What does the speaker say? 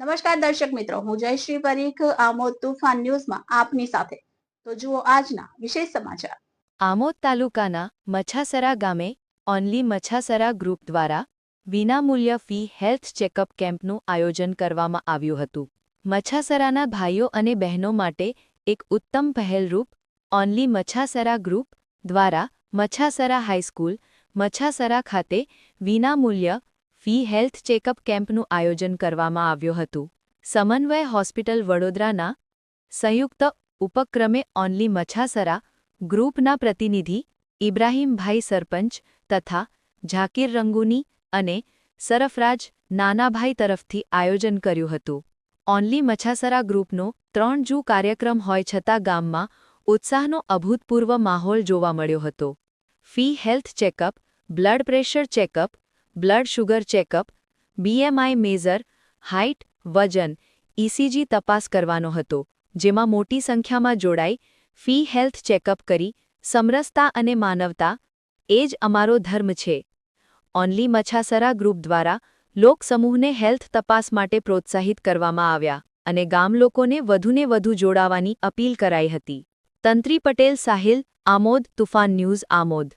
નમસ્કાર દર્શક મિત્રો, હું જયશ્રી પરીખ, આમોદ તુફાન ન્યૂઝમાં આપની સાથે. તો જુઓ આજના વિશેષ સમાચાર. આમોદ તાલુકાના મછાસરા ગામે ઓનલી મછાસરા ગ્રુપ દ્વારા વિનામૂલ્ય ફી હેલ્થ ચેકઅપ કેમ્પનું આયોજન કરવામાં આવ્યું હતું. મછાસરાના ભાઈઓ અને બહેનો માટે એક ઉત્તમ પહેલરૂપ ઓનલી મછાસરા ગ્રુપ દ્વારા મછાસરા હાઈસ્કૂલ મછાસરા ખાતે વિનામૂલ્ય ફી હેલ્થ ચેકઅપ કેમ્પનું આયોજન કરવામાં આવ્યું હતું. સમન્વય હોસ્પિટલ વડોદરાના સંયુક્ત ઉપક્રમે ઓનલી મછાસરા ગ્રુપના પ્રતિનિધિ ઇબ્રાહીમભાઈ સરપંચ તથા ઝાકીર રંગુની અને સરફરાજ નાનાભાઈ તરફથી આયોજન કર્યું હતું. ઓનલી મછાસરા ગ્રુપનો ત્રણ જૂ કાર્યક્રમ હોય છતાં ગામમાં ઉત્સાહનો અભૂતપૂર્વ માહોલ જોવા મળ્યો હતો. Free health checkup, blood pressure checkup blood sugar checkup BMI measure height વજન ઇસીજી તપાસ કરવાનો હતો, જેમાં મોટી સંખ્યામાં જોડાઈ, ફી હેલ્થ ચેકઅપ કરી, સમરસતા અને માનવતા, એ જ અમારો ધર્મ છે. ઓનલી મછાસરા ગ્રુપ દ્વારા લોકસમૂહને હેલ્થ તપાસ માટે પ્રોત્સાહિત કરવામાં આવ્યા અને ગામલોકોને વધુને વધુ જોડાવાની અપીલ કરાઈ હતી. તંત્રી પટેલ, સાહિલ, આમોદ, તુફાન ન્યૂઝ, આમોદ.